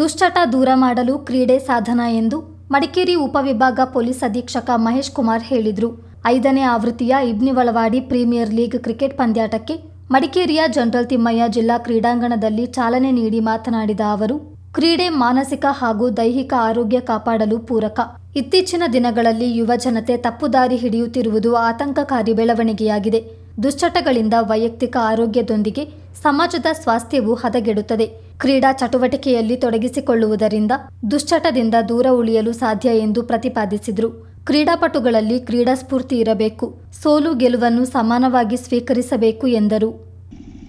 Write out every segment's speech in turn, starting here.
ದುಶ್ಚಟ ದೂರ ಮಾಡಲು ಕ್ರೀಡೆ ಸಾಧನ ಎಂದು ಮಡಿಕೇರಿ ಉಪವಿಭಾಗ ಪೊಲೀಸ್ ಅಧೀಕ್ಷಕ ಮಹೇಶ್ ಕುಮಾರ್ ಹೇಳಿದರು. ಐದನೇ ಆವೃತ್ತಿಯ ಇಬ್ನಿವಳವಾಡಿ ಪ್ರೀಮಿಯರ್ ಲೀಗ್ ಕ್ರಿಕೆಟ್ ಪಂದ್ಯಾಟಕ್ಕೆ ಮಡಿಕೇರಿಯ ಜನರಲ್ ತಿಮ್ಮಯ್ಯ ಜಿಲ್ಲಾ ಕ್ರೀಡಾಂಗಣದಲ್ಲಿ ಚಾಲನೆ ನೀಡಿ ಮಾತನಾಡಿದ ಅವರು, ಕ್ರೀಡೆ ಮಾನಸಿಕ ಹಾಗೂ ದೈಹಿಕ ಆರೋಗ್ಯ ಕಾಪಾಡಲು ಪೂರಕ. ಇತ್ತೀಚಿನ ದಿನಗಳಲ್ಲಿ ಯುವ ಜನತೆ ತಪ್ಪುದಾರಿ ಹಿಡಿಯುತ್ತಿರುವುದು ಆತಂಕಕಾರಿ ಬೆಳವಣಿಗೆಯಾಗಿದೆ. ದುಶ್ಚಟಗಳಿಂದ ವೈಯಕ್ತಿಕ ಆರೋಗ್ಯದೊಂದಿಗೆ ಸಮಾಜದ ಸ್ವಾಸ್ಥ್ಯವು ಹದಗೆಡುತ್ತದೆ. ಕ್ರೀಡಾ ಚಟುವಟಿಕೆಯಲ್ಲಿ ತೊಡಗಿಸಿಕೊಳ್ಳುವುದರಿಂದ ದುಶ್ಚಟದಿಂದ ದೂರ ಉಳಿಯಲು ಸಾಧ್ಯ ಎಂದು ಪ್ರತಿಪಾದಿಸಿದರು. ಕ್ರೀಡಾಪಟುಗಳಲ್ಲಿ ಕ್ರೀಡಾ ಸ್ಫೂರ್ತಿ ಇರಬೇಕು. ಸೋಲು ಗೆಲುವನ್ನು ಸಮಾನವಾಗಿ ಸ್ವೀಕರಿಸಬೇಕು ಎಂದರು.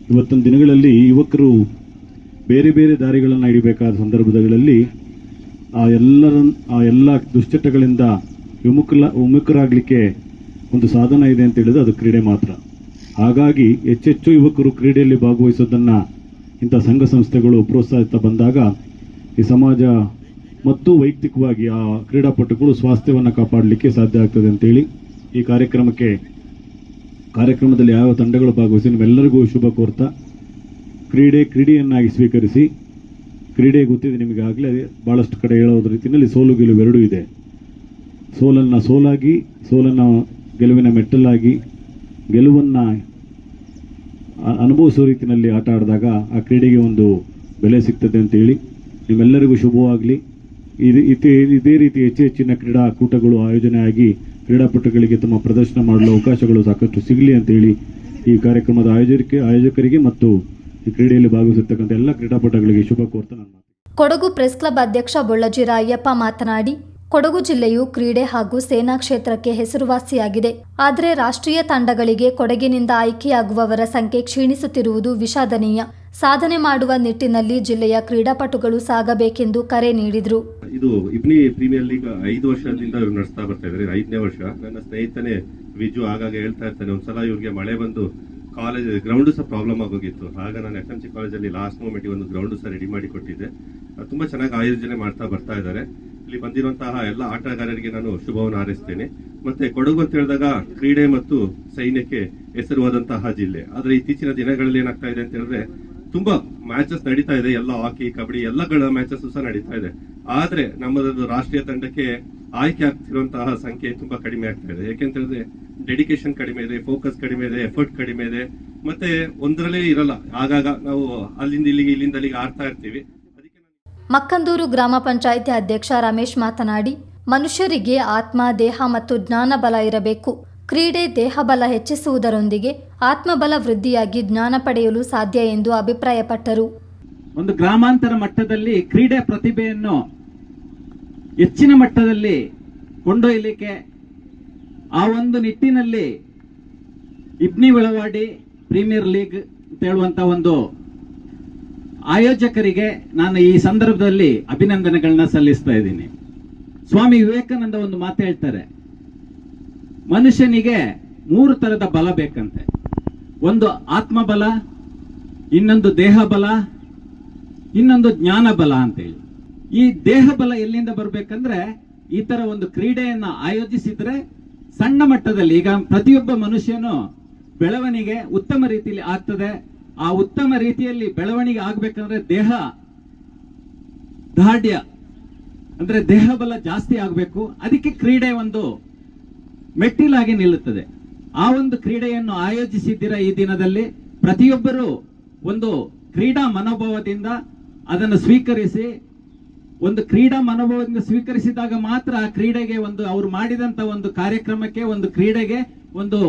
ಇವತ್ತಿನ ದಿನಗಳಲ್ಲಿ ಯುವಕರು ಬೇರೆ ಬೇರೆ ದಾರಿಗಳನ್ನು ಹಿಡಿಬೇಕಾದ ಸಂದರ್ಭಗಳಲ್ಲಿ ಆ ಎಲ್ಲರ ಆ ಎಲ್ಲ ದುಶ್ಚಟಗಳಿಂದ ವಿಮುಖಲ ವಿಮುಖರಾಗಲಿಕ್ಕೆ ಒಂದು ಸಾಧನ ಇದೆ ಅಂತ ಹೇಳಿದ್ರೆ ಅದು ಕ್ರೀಡೆ ಮಾತ್ರ. ಹಾಗಾಗಿ ಹೆಚ್ಚೆಚ್ಚು ಯುವಕರು ಕ್ರೀಡೆಯಲ್ಲಿ ಭಾಗವಹಿಸೋದನ್ನು ಇಂಥ ಸಂಘ ಸಂಸ್ಥೆಗಳು ಪ್ರೋತ್ಸಾಹಿಸ್ತಾ ಬಂದಾಗ ಈ ಸಮಾಜ ಮತ್ತು ವೈಯಕ್ತಿಕವಾಗಿ ಆ ಕ್ರೀಡಾಪಟುಗಳು ಸ್ವಾಸ್ಥ್ಯವನ್ನು ಕಾಪಾಡಲಿಕ್ಕೆ ಸಾಧ್ಯ ಆಗ್ತದೆ ಅಂತೇಳಿ ಈ ಕಾರ್ಯಕ್ರಮಕ್ಕೆ ಕಾರ್ಯಕ್ರಮದಲ್ಲಿ ಯಾವ ತಂಡಗಳು ಭಾಗವಹಿಸಿ ನಿಮ್ಮೆಲ್ಲರಿಗೂ ಶುಭ ಕೋರ್ತಾ. ಕ್ರೀಡೆ ಕ್ರೀಡೆಯನ್ನಾಗಿ ಸ್ವೀಕರಿಸಿ ಕ್ರೀಡೆ ಗೊತ್ತಿದೆ ನಿಮಗೆ ನಿಮಗಾಗಲೇ ಭಾಳಷ್ಟು ಕಡೆ ಹೇಳೋದ್ರ ರೀತಿಯಲ್ಲಿ ಸೋಲು ಗೆಲುವು ಎರಡೂ ಇದೆ. ಸೋಲನ್ನು ಸೋಲಾಗಿ ಸೋಲನ್ನು ಗೆಲುವಿನ ಮೆಟ್ಟಲಾಗಿ ಗೆಲುವನ್ನು ಅನುಭವಿಸೋ ರೀತಿಯಲ್ಲಿ ಆಟ ಆಡಿದಾಗ ಆ ಕ್ರೀಡೆಗೆ ಒಂದು ಬೆಲೆ ಸಿಗ್ತದೆ ಅಂತೇಳಿ ನಿಮ್ಮೆಲ್ಲರಿಗೂ ಶುಭವಾಗಲಿ. ಇದು ಇದೇ ಇದೇ ರೀತಿ ಹೆಚ್ಚು ಹೆಚ್ಚಿನ ಕ್ರೀಡಾಕೂಟಗಳು ಆಯೋಜನೆ ಆಗಿ ಕ್ರೀಡಾಪಟುಗಳಿಗೆ ತಮ್ಮ ಪ್ರದರ್ಶನ ಮಾಡಲು ಅವಕಾಶಗಳು ಸಾಕಷ್ಟು ಸಿಗಲಿ ಅಂತೇಳಿ ಈ ಕಾರ್ಯಕ್ರಮದ ಆಯೋಜಕ ಆಯೋಜಕರಿಗೆ ಮತ್ತು ಈ ಕ್ರೀಡೆಯಲ್ಲಿ ಭಾಗವಹಿಸಿರ್ತಕ್ಕಂಥ ಎಲ್ಲ ಕ್ರೀಡಾಪಟುಗಳಿಗೆ ಶುಭ ಕೋರ್ತಾ ಕೊಡಗು ಪ್ರೆಸ್ ಕ್ಲಬ್ ಅಧ್ಯಕ್ಷ ಬೊಳ್ಳಜಿ ರಾಯಪ್ಪ ಮಾತನಾಡಿ ಕೊಡಗು ಜಿಲ್ಲೆಯು ಕ್ರೀಡೆ ಹಾಗೂ ಸೇನಾ ಕ್ಷೇತ್ರಕ್ಕೆ ಹೆಸರುವಾಸಿಯಾಗಿದೆ. ಆದರೆ ರಾಷ್ಟ್ರೀಯ ತಂಡಗಳಿಗೆ ಕೊಡಗಿನಿಂದ ಆಯ್ಕೆಯಾಗುವವರ ಸಂಖ್ಯೆ ಕ್ಷೀಣಿಸುತ್ತಿರುವುದು ವಿಷಾದನೀಯ. ಸಾಧನೆ ಮಾಡುವ ನಿಟ್ಟಿನಲ್ಲಿ ಜಿಲ್ಲೆಯ ಕ್ರೀಡಾಪಟುಗಳು ಸಾಗಬೇಕೆಂದು ಕರೆ ನೀಡಿದರು. ಇದು ಇಬ್ನಿ ಪ್ರೀಮಿಯರ್ ಲೀಗ್ ಐದು ವರ್ಷದಿಂದ ನಡೆಸ್ತಾ ಬರ್ತಾ ಇದ್ದಾರೆ ಐದನೇ ವರ್ಷ. ನನ್ನ ಸ್ನೇಹಿತನೇ ವಿಜು ಆಗಾಗ ಹೇಳ್ತಾ ಇರ್ತಾನೆ, ಒಂದ್ಸಲ ಇವ್ರಿಗೆ ಮಳೆ ಬಂದು ಕಾಲೇಜ್ ಗ್ರೌಂಡ್ ಸಹ ಪ್ರಾಬ್ಲಮ್ ಆಗೋಗಿತ್ತು. ಆಗ ನಾನು ಎಫ್ ಎಂ ಸಿ ಕಾಲೇಜಲ್ಲಿ ಲಾಸ್ಟ್ ಮೂಮೆಂಟ್ ಒಂದು ಗ್ರೌಂಡ್ ಸಹ ರೆಡಿ ಮಾಡಿ ಕೊಟ್ಟಿದ್ದೆ. ತುಂಬಾ ಚೆನ್ನಾಗಿ ಆಯೋಜನೆ ಮಾಡ್ತಾ ಬರ್ತಾ ಇದ್ದಾರೆ. ಇಲ್ಲಿ ಬಂದಿರುವಂತಹ ಎಲ್ಲ ಆಟಗಾರರಿಗೆ ನಾನು ಶುಭವನ್ನು ಹಾರೈಸ್ತೇನೆ. ಮತ್ತೆ ಕೊಡಗು ಅಂತ ಹೇಳಿದಾಗ ಕ್ರೀಡೆ ಮತ್ತು ಸೈನ್ಯಕ್ಕೆ ಹೆಸರುವಾದಂತಹ ಜಿಲ್ಲೆ. ಆದ್ರೆ ಇತ್ತೀಚಿನ ದಿನಗಳಲ್ಲಿ ಏನಾಗ್ತಾ ಇದೆ ಅಂತ ಹೇಳಿದ್ರೆ ತುಂಬಾ ಮ್ಯಾಚಸ್ ನಡೀತಾ ಇದೆ. ಎಲ್ಲ ಹಾಕಿ, ಕಬಡ್ಡಿ ಎಲ್ಲಗಳ ಮ್ಯಾಚಸ್ ಸಹ ನಡೀತಾ ಇದೆ. ಆದ್ರೆ ನಮ್ಮದೊಂದು ರಾಷ್ಟ್ರೀಯ ತಂಡಕ್ಕೆ ಆಯ್ಕೆ ಆಗ್ತಿರುವಂತಹ ಸಂಖ್ಯೆ ತುಂಬಾ ಕಡಿಮೆ ಆಗ್ತಾ ಇದೆ. ಯಾಕೆಂತ ಹೇಳಿದ್ರೆ ಡೆಡಿಕೇಶನ್ ಕಡಿಮೆ ಇದೆ ಫೋಕಸ್ ಕಡಿಮೆ ಇದೆ ಎಫರ್ಟ್ ಕಡಿಮೆ ಇದೆ. ಮತ್ತೆ ಒಂದರಲ್ಲೇ ಇರಲ್ಲ. ಆಗಾಗ ನಾವು ಅಲ್ಲಿಂದ ಇಲ್ಲಿಗೆ ಇಲ್ಲಿಂದ ಅಲ್ಲಿಗೆ ಆಡ್ತಾ ಇರ್ತೀವಿ. ಮಕ್ಕಂದೂರು ಗ್ರಾಮ ಪಂಚಾಯಿತಿ ಅಧ್ಯಕ್ಷ ರಮೇಶ್ ಮಾತನಾಡಿ, ಮನುಷ್ಯರಿಗೆ ಆತ್ಮ, ದೇಹ ಮತ್ತು ಜ್ಞಾನ ಬಲ ಇರಬೇಕು. ಕ್ರೀಡೆ ದೇಹಬಲ ಹೆಚ್ಚಿಸುವುದರೊಂದಿಗೆ ಆತ್ಮಬಲ ವೃದ್ಧಿಯಾಗಿ ಜ್ಞಾನ ಪಡೆಯಲು ಸಾಧ್ಯ ಎಂದು ಅಭಿಪ್ರಾಯಪಟ್ಟರು. ಒಂದು ಗ್ರಾಮಾಂತರ ಮಟ್ಟದಲ್ಲಿ ಕ್ರೀಡೆ ಪ್ರತಿಭೆಯನ್ನು ಹೆಚ್ಚಿನ ಮಟ್ಟದಲ್ಲಿ ಕೊಂಡೊಯ್ಯಲಿಕ್ಕೆ ಆ ಒಂದು ನಿಟ್ಟಿನಲ್ಲಿ ಇಬ್ನಿ ಬೆಳವಾಡಿ ಪ್ರೀಮಿಯರ್ ಲೀಗ್ ಅಂತ ಹೇಳುವಂತ ಒಂದು ಆಯೋಜಕರಿಗೆ ನಾನು ಈ ಸಂದರ್ಭದಲ್ಲಿ ಅಭಿನಂದನೆಗಳನ್ನ ಸಲ್ಲಿಸ್ತಾ ಇದ್ದೀನಿ. ಸ್ವಾಮಿ ವಿವೇಕಾನಂದ ಒಂದು ಮಾತು ಹೇಳ್ತಾರೆ. ಮನುಷ್ಯನಿಗೆ ಮೂರು ತರದ ಬಲ ಬೇಕಂತೆ. ಒಂದು ಆತ್ಮಬಲ, ಇನ್ನೊಂದು ದೇಹ ಬಲ ಇನ್ನೊಂದು ಜ್ಞಾನ ಬಲ ಅಂತೇಳಿ. ಈ ದೇಹ ಬಲ ಎಲ್ಲಿಂದ ಬರ್ಬೇಕಂದ್ರೆ ಈ ತರ ಒಂದು ಕ್ರೀಡೆಯನ್ನ ಆಯೋಜಿಸಿದ್ರೆ ಸಣ್ಣ ಮಟ್ಟದಲ್ಲಿ ಈಗ ಪ್ರತಿಯೊಬ್ಬ ಮನುಷ್ಯನು ಬೆಳವಣಿಗೆ ಉತ್ತಮ ರೀತಿಯಲ್ಲಿ ಆಗ್ತದೆ. ಆ ಉತ್ತಮ ರೀತಿಯಲ್ಲಿ ಬೆಳವಣಿಗೆ ಆಗ್ಬೇಕಂದ್ರೆ ದೇಹ ದಾಢ್ಯ ಅಂದ್ರೆ ದೇಹ ಬಲ ಜಾಸ್ತಿ ಆಗಬೇಕು. ಅದಕ್ಕೆ ಕ್ರೀಡೆ ಒಂದು ಮೆಟ್ಟಿಲಾಗಿ ನಿಲ್ಲುತ್ತದೆ. ಆ ಒಂದು ಕ್ರೀಡೆಯನ್ನು ಆಯೋಜಿಸಿದ್ದೀರಾ ಈ ದಿನದಲ್ಲಿ? ಪ್ರತಿಯೊಬ್ಬರು ಒಂದು ಕ್ರೀಡಾ ಮನೋಭಾವದಿಂದ ಅದನ್ನು ಸ್ವೀಕರಿಸಿ, ಒಂದು ಕ್ರೀಡಾ ಮನೋಭಾವದಿಂದ ಸ್ವೀಕರಿಸಿದಾಗ ಮಾತ್ರ ಆ ಕ್ರೀಡೆಗೆ ಒಂದು, ಅವರು ಮಾಡಿದಂತ ಒಂದು ಕಾರ್ಯಕ್ರಮಕ್ಕೆ, ಒಂದು ಕ್ರೀಡೆಗೆ ಒಂದು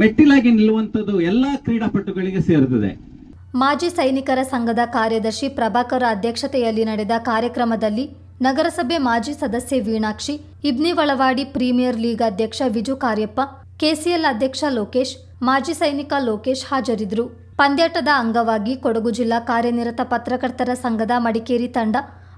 ಮೆಟ್ಟಿಲಾಗಿ ನಿಲ್ಲುವಂಥದ್ದು ಎಲ್ಲಾ ಕ್ರೀಡಾಪಟುಗಳಿಗೆ ಸೇರುತ್ತದೆ ಮಾಜಿ ಸೈನಿಕರ ಸಂಘದ ಕಾರ್ಯದರ್ಶಿ ಪ್ರಭಾಕರ್ ಅಧ್ಯಕ್ಷತೆಯಲ್ಲಿ ನಡೆದ ಕಾರ್ಯಕ್ರಮದಲ್ಲಿ ನಗರಸಭೆ ಮಾಜಿ ಸದಸ್ಯೆ ವೀಣಾಕ್ಷಿ, ಇಬ್ನಿ ವಳವಾಡಿ ಪ್ರೀಮಿಯರ್ ಲೀಗ್ ಅಧ್ಯಕ್ಷ ವಿಜು ಕಾರ್ಯಪ್ಪ, ಕೆಸಿಎಲ್ ಅಧ್ಯಕ್ಷ ಲೋಕೇಶ್, ಮಾಜಿ ಸೈನಿಕ ಲೋಕೇಶ್ ಹಾಜರಿದ್ದರು. ಪಂದ್ಯಾಟದ ಅಂಗವಾಗಿ ಕೊಡಗು ಜಿಲ್ಲಾ ಕಾರ್ಯನಿರತ ಪತ್ರಕರ್ತರ ಸಂಘದ ಮಡಿಕೇರಿ ತಂಡ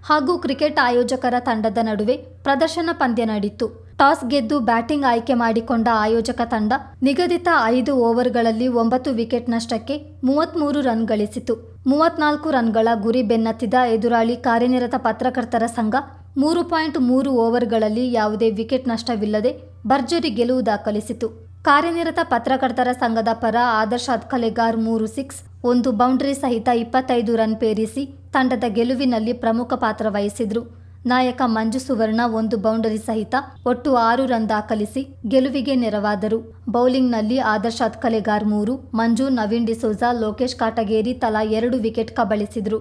ಹಾಗೂ ಕ್ರಿಕೆಟ್ ಆಯೋಜಕರ ತಂಡದ ನಡುವೆ ಪ್ರದರ್ಶನ ಪಂದ್ಯ ನಡೆಯಿತು. ಟಾಸ್ ಗೆದ್ದು ಬ್ಯಾಟಿಂಗ್ ಆಯ್ಕೆ ಮಾಡಿಕೊಂಡ ಆಯೋಜಕ ತಂಡ ನಿಗದಿತ ಐದು ಓವರ್ಗಳಲ್ಲಿ ಒಂಬತ್ತು ವಿಕೆಟ್ ನಷ್ಟಕ್ಕೆ ಮೂವತ್ಮೂರು ರನ್ ಗಳಿಸಿತು. ಮೂವತ್ನಾಲ್ಕು ರನ್ಗಳ ಗುರಿ ಬೆನ್ನತ್ತಿದ ಎದುರಾಳಿ ಕಾರ್ಯನಿರತ ಪತ್ರಕರ್ತರ ಸಂಘ ಮೂರು ಪಾಯಿಂಟ್ ಮೂರು ಓವರ್ಗಳಲ್ಲಿ ಯಾವುದೇ ವಿಕೆಟ್ ನಷ್ಟವಿಲ್ಲದೆ ಭರ್ಜರಿ ಗೆಲುವು ದಾಖಲಿಸಿತು. ಕಾರ್ಯನಿರತ ಪತ್ರಕರ್ತರ ಸಂಘದ ಪರ ಆದರ್ಶ ಅದ್ಕಲೆಗಾರ್ ಮೂರು ಸಿಕ್ಸ್, ಒಂದು ಬೌಂಡರಿ ಸಹಿತ ಇಪ್ಪತ್ತೈದು ರನ್ ಪೇರಿಸಿ ತಂಡದ ಗೆಲುವಿನಲ್ಲಿ ಪ್ರಮುಖ ಪಾತ್ರ ವಹಿಸಿದ್ರು. ನಾಯಕ ಮಂಜು ಸುವರ್ಣ ಒಂದು ಬೌಂಡರಿ ಸಹಿತ ಒಟ್ಟು ಆರು ರನ್ ದಾಖಲಿಸಿ ಗೆಲುವಿಗೆ ನೆರವಾದರು. ಬೌಲಿಂಗ್ನಲ್ಲಿ ಆದರ್ಶ್ ಕಲೆಗಾರ್ ಮೂರು, ಮಂಜು ನವೀನ್ ಡಿಸೋಜಾ, ಲೋಕೇಶ್ ಕಾಟಗೇರಿ ತಲಾ ಎರಡು ವಿಕೆಟ್ ಕಬಳಿಸಿದ್ರು.